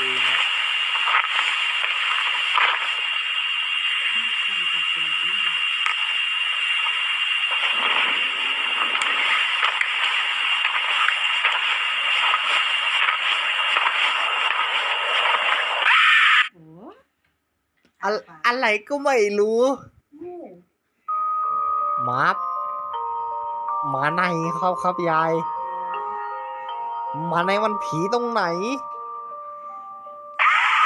ดีนะอะไรก็ไม่รู้หมาหมาในครับครับยายหมาในมันผีตรงไหน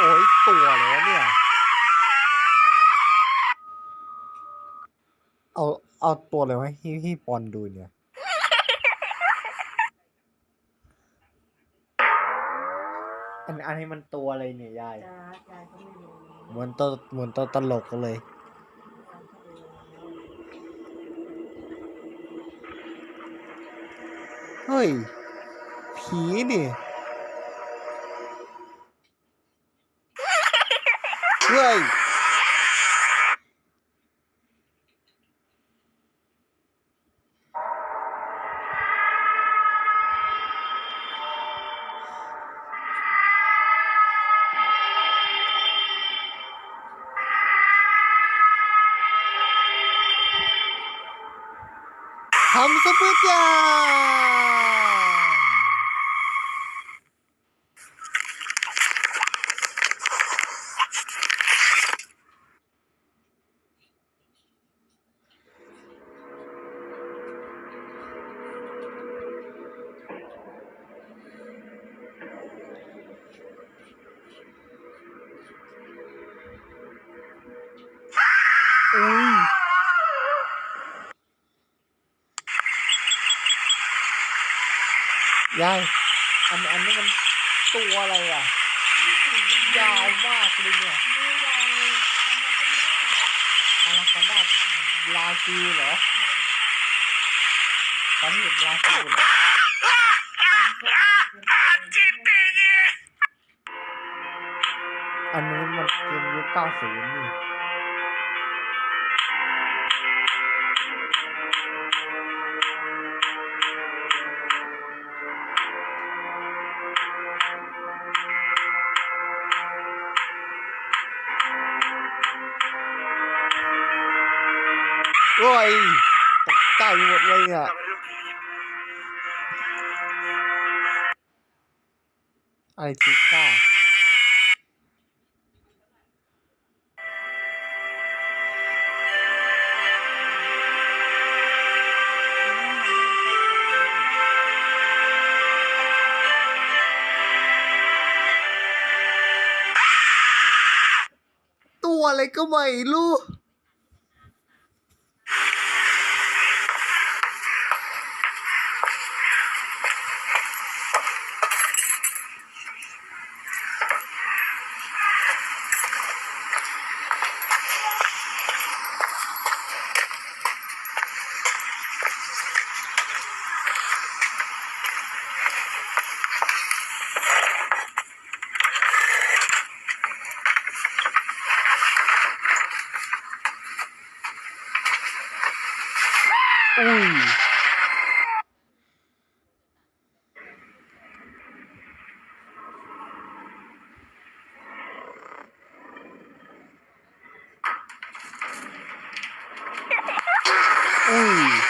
โอ้ยตัวเลยวะเนี่ย เอาเอาตัวเลยวะที่ที่ปอนดูเนี่ย อันอันนี้มันตัวอะไรเนี่ยยายจ้ายายก็ไม่รู้เหมือนตัวเหมือนตัวตลกเลย เฮ้ย ผีนี่ เฮ้ย อุ้ยยายอันอันนี้มันตัวอะไรอะ ยาวมากเลยเนี่ยงูยาวมันก็เป็นแม่อาราคาดาบราซิลเหรอตอนนี้เห็นบราซิลเหรออันนี้มันเกมยุค90นี่ โอ้ยตกใจหมดเลยอะอะไรจิก้าตัวอะไรก็ไม่รู้ อุ้ย